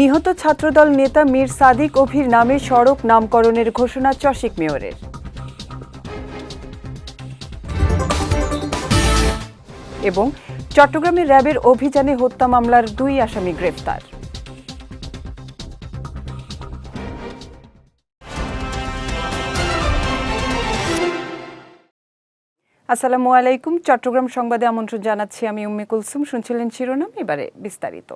নিহত ছাত্রদল নেতা মীর সাদিক অভির নামে সড়ক নামকরণের ঘোষণা চসিক মেয়রের। এবং চট্টগ্রামে র্যাবের অভিযানে হত্যা মামলার দুই আসামি গ্রেফতার। আসসালামু আলাইকুম। চট্টগ্রাম সংবাদে আমন্ত্রণ জানাচ্ছি আমি উম্মে কুলসুম। শুনছিলেন শিরোনাম, এবারে বিস্তারিত।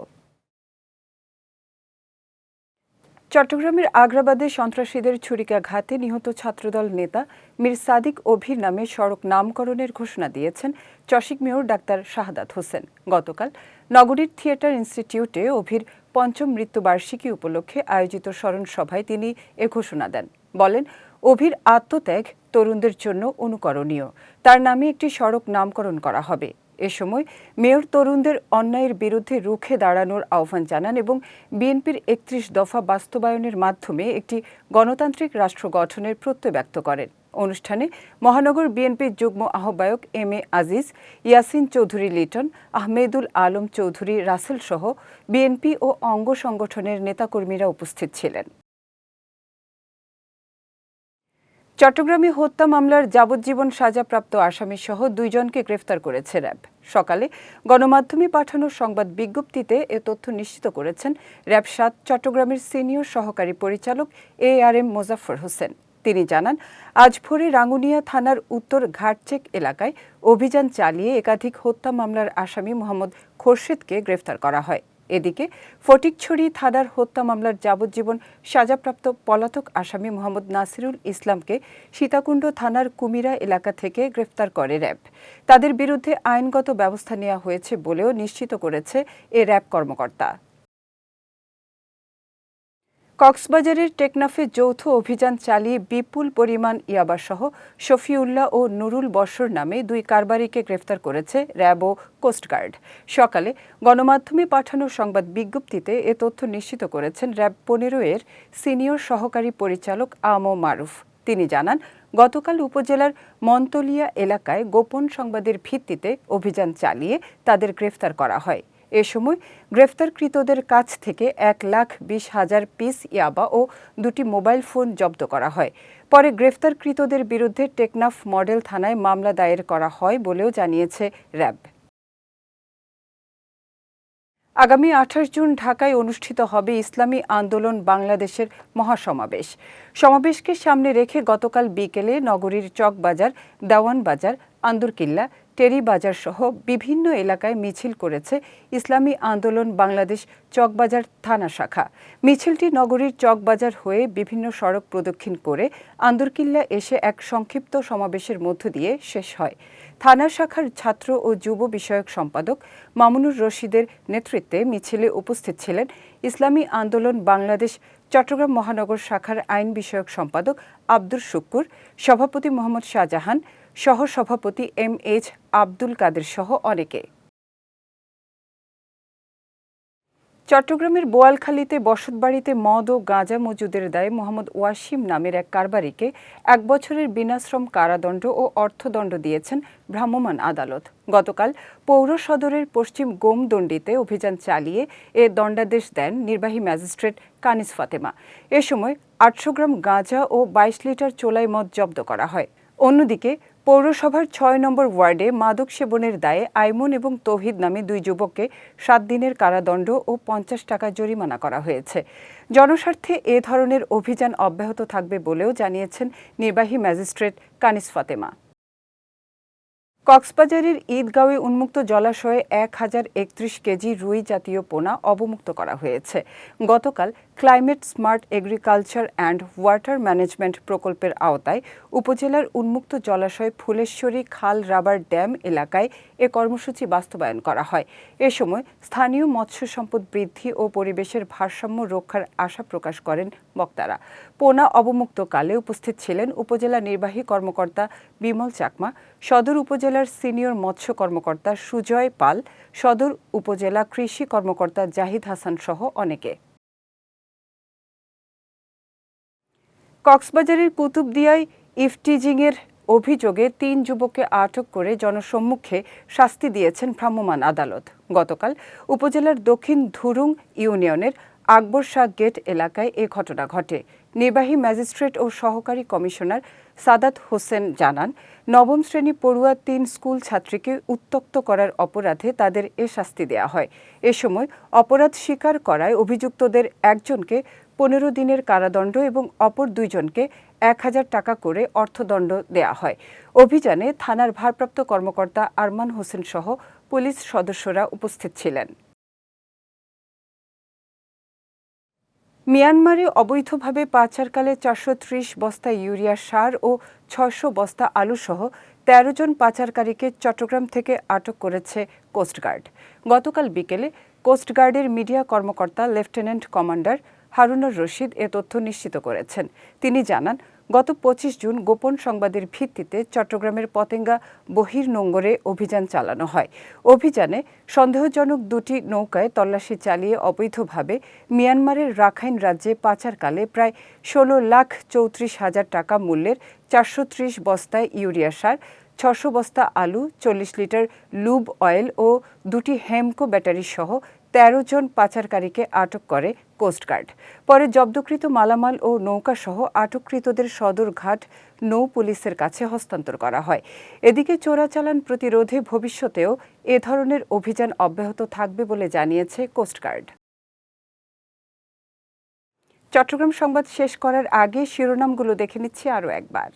চট্টগ্রামের আগ্রাবাদে সন্ত্রাসীদের ছুরিকাঘাতে নিহত ছাত্রদল নেতা মীর সাদিক অভির নামে সড়ক নামকরণের ঘোষণা দিয়েছেন চসিক মেয়র ডাক্তার শাহাদাত হোসেন। গতকাল নগরীর থিয়েটার ইনস্টিটিউটে অভির পঞ্চম মৃত্যুবার্ষিকী উপলক্ষে আয়োজিত স্মরণ সভায় তিনি এ ঘোষণা দেন। বলেন, অভির আত্মত্যাগ তরুণদের জন্য অনুকরণীয়। তার নামে একটি সড়ক নামকরণ করা হবে। এ সময় মেয়র তরুণদের অন্যায়ের বিরুদ্ধে রুখে দাঁড়ানোর আহ্বান জানান এবং বিএনপির একত্রিশ দফা বাস্তবায়নের মাধ্যমে একটি গণতান্ত্রিক রাষ্ট্র গঠনের প্রত্যয় ব্যক্ত করেন। অনুষ্ঠানে মহানগর বিএনপির যুগ্ম আহ্বায়ক এম এ আজিজ, ইয়াসিন চৌধুরী লিটন, আহমেদুল আলম চৌধুরী রাসেল সহ বিএনপি ও অঙ্গ সংগঠনের নেতাকর্মীরা উপস্থিত ছিলেন। চট্টগ্রামে হত্যা মামলার যাবজ্জীবন সাজাপ্রাপ্ত আসামি সহ দুইজনকে গ্রেফতার করেছে র্যাব। সকালে গণমাধ্যমে পাঠানো সংবাদ বিজ্ঞপ্তিতে এ তথ্য নিশ্চিত করেছেন র্যাব সাত চট্টগ্রামের সিনিয়র সহকারী পরিচালক A R M Mozaffar Hossain. তিনি জানান, আজ ভোরে রাঙ্গুনিয়া থানার উত্তর ঘাটচেক এলাকায় অভিযান চালিয়ে একাধিক হত্যা মামলার আসামি মোহাম্মদ খোরশেদকে গ্রেফতার করা হয়। এদিকে ফটিকছড়ি থানার হত্যা মামলার যাবজ্জীবন সাজাপ্রাপ্ত পলাতক আসামি মোহাম্মদ নাসিরুল ইসলামকে সীতাকুণ্ড থানার কুমিরা এলাকা থেকে গ্রেফতার করে র্যাব। তাদের বিরুদ্ধে আইনগত ব্যবস্থা নেওয়া হয়েছে বলেও নিশ্চিত করেছে এ র্যাব কর্মকর্তা। কক্সবাজারের টেকনাফে যৌথ অভিযান চালিয়ে বিপুল পরিমাণ ইয়াবাসহ শফিউল্লাহ ও নুরুল বসর নামে দুই কারবারিকে গ্রেফতার করেছে র্যাব ও কোস্টগার্ড। সকালে গণমাধ্যমে পাঠানো সংবাদ বিজ্ঞপ্তিতে এ তথ্য নিশ্চিত করেছেন র্যাব পনেরো এর সিনিয়র সহকারী পরিচালক আমো মারুফ। তিনি জানান, গতকাল উপজেলার মন্তলিয়া এলাকায় গোপন সংবাদের ভিত্তিতে অভিযান চালিয়ে তাদের গ্রেফতার করা হয়। এ সময় গ্রেফতারকৃতদের কাছ থেকে এক লাখ বিশ হাজার পিস ইয়াবা ও দুটি মোবাইল ফোন জব্দ করা হয়। পরে গ্রেফতারকৃতদের বিরুদ্ধে টেকনাফ মডেল থানায় মামলা দায়ের করা হয় বলেও জানিয়েছে র্যাব। আগামী আঠাশ জুন ঢাকায় অনুষ্ঠিত হবে ইসলামী আন্দোলন বাংলাদেশের মহাসমাবেশ। সমাবেশকে সামনে রেখে গতকাল বিকেলে নগরীর চকবাজার দেওয়ান বাজার আন্দরকিল্লা টেরি বাজার সহ বিভিন্ন এলাকায় মিছিল করেছে ইসলামী আন্দোলন বাংলাদেশ চকবাজার থানা শাখা। মিছিলটি নগরীর চকবাজার হয়ে বিভিন্ন সড়ক প্রদক্ষিণ করে আন্দরকিল্লা এসে এক সংক্ষিপ্ত সমাবেশের মধ্য দিয়ে শেষ হয়। থানা শাখার ছাত্র ও যুব বিষয়ক সম্পাদক মামুনুর রশিদের নেতৃত্বে মিছিলে উপস্থিত ছিলেন ইসলামী আন্দোলন বাংলাদেশ চট্টগ্রাম মহানগর শাখার আইন বিষয়ক সম্পাদক আব্দুর শুক্কুর, সভাপতি মোহাম্মদ শাহজাহান সহ সভাপতি এম এইচ আব্দুল কাদের সহ অনেকে। চট্টগ্রামের বোয়ালখালীতে বসতবাড়িতে মদ ও গাঁজা মজুদের দায়ে মোহাম্মদ ওয়াসিম নামের এক কারবারিকে এক বছরের বিনাশ্রম কারাদণ্ড ও অর্থদণ্ড দিয়েছেন ভ্রাম্যমাণ আদালত। গতকাল পৌর সদরের পশ্চিম গোমদণ্ডিতে অভিযান চালিয়ে এ দণ্ডাদেশ দেন নির্বাহী ম্যাজিস্ট্রেট কানিস ফাতেমা। এ সময় আটশো গ্রাম গাঁজা ও বাইশ লিটার চোলাই মদ জব্দ করা হয়। অন্যদিকে পৌরসভার ছয় নম্বর ওয়ার্ডে মাদক সেবনের দায়ে আইমন এবং তৌহিদ নামে দুই যুবককে সাত দিনের কারাদণ্ড ও পঞ্চাশ টাকা জরিমানা করা হয়েছে। জনস্বার্থে এ ধরনের অভিযান অব্যাহত থাকবে বলেও জানিয়েছেন নির্বাহী ম্যাজিস্ট্রেট কানিস ফাতেমা। কক্সবাজারের ঈদগাঁওয়ে উন্মুক্ত জলাশয়ে এক হাজার একত্রিশ কেজি রুই জাতীয় পোনা অবমুক্ত করা হয়েছে। গতকাল climate smart agriculture and water management প্রকল্পের আওতায় উপজেলার উন্মুক্ত জলাশয় ফুলেশ্বরী খাল রাবার ড্যাম এলাকায় এ কর্মসূচি বাস্তবায়ন করা হয়। এ সময় স্থানীয় মৎস্য সম্পদ বৃদ্ধি ও পরিবেশের ভারসাম্য রক্ষার আশা প্রকাশ করেন বক্তারা। পোনা অবমুক্তকালে উপস্থিত ছিলেন উপজেলা নির্বাহী কর্মকর্তা বিমল চাকমা সদর উপজেলার সিনিয়র মৎস্য কর্মকর্তা সুজয় পাল, সদর উপজেলা কৃষি কর্মকর্তা জাহিদ হাসান সহ অনেকে। কক্সবাজারের কুতুবদিয়ায় ইফটিজিংয়ের অভিযোগে তিন যুবককে আটক করে জনসম্মুখে শাস্তি দিয়েছেন ভ্রাম্যমাণ আদালত। গতকাল উপজেলার দক্ষিণ ধুরুং ইউনিয়নের আকবর শাহ গেট এলাকায় এ ঘটনা ঘটে। নির্বাহী ম্যাজিস্ট্রেট ও সহকারী কমিশনার সাদাত হোসেন জানান, নবম শ্রেণি পড়ুয়া তিন স্কুল ছাত্রীকে উত্তক্ত করার অপরাধে তাদের এ শাস্তি দেয়া হয়। এ সময় অপরাধ স্বীকার করায় অভিযুক্তদের একজনকে পনেরো দিনের কারাদণ্ড এবং অপর দুইজনকে এক হাজার টাকা করে অর্থদণ্ড দেয়া হয়। অভিযানে থানার ভারপ্রাপ্ত কর্মকর্তা আরমান হোসেন সহ পুলিশ সদস্যরা উপস্থিত ছিলেন। মিয়ানমারে অবৈধভাবে পাচারকালে চারশো ত্রিশ বস্তা ইউরিয়া সার ও ছয়শো বস্তা আলুসহ তেরো জন পাচারকারীকে চট্টগ্রাম থেকে আটক করেছে কোস্টগার্ড গতকাল বিকেলে কোস্টগার্ডের মিডিয়া কর্মকর্তা লেফটেন্যান্ট কমান্ডার হারুনার রশিদ এ তথ্য নিশ্চিত করেছেন। তিনি জানান গত পঁচিশ জুন গোপন সংবাদের ভিত্তিতে চট্টগ্রামের পতেঙ্গা বহির নোঙ্গরে অভিযান চালানো হয়। অভিযানে সন্দেহজনক দুটি নৌকায় তল্লাশি চালিয়ে অবৈধভাবে মিয়ানমারের রাখাইন রাজ্যে পাচারকালে প্রায় ষোলো লাখ চৌত্রিশ হাজার টাকা মূল্যের চারশো ত্রিশ বস্তায় ইউরিয়া সার ছশো বস্তা আলু, চল্লিশ লিটার লুব অয়েল ও দুটি হেমকো ব্যাটারি সহ তেরো জন পাচারকারীকে আটক করে কোস্টগার্ড পরে জব্দকৃত মালামাল ও নৌকাসহ আটককৃতদের সদরঘাট নৌ পুলিশের কাছে হস্তান্তর করা হয়। এদিকে চোরাচালান প্রতিরোধে ভবিষ্যতেও এ ধরনের অভিযান অব্যাহত থাকবে বলে জানিয়েছে কোস্টগার্ড চট্টগ্রাম সংবাদ শেষ করার আগে শিরোনামগুলো দেখে নিচ্ছি আরও একবার।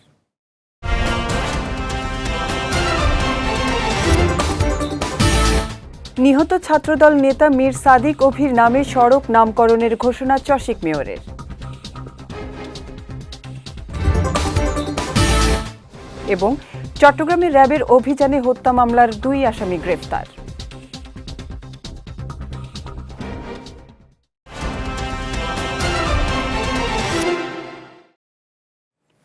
নিহত ছাত্রদল নেতা মীর সাদিক অভির নামে সড়ক নামকরণের ঘোষণা চশিক মেয়রের। এবং চট্টগ্রামের র্যাবের অভিযানে হত্যা মামলার দুই আসামি গ্রেফতার।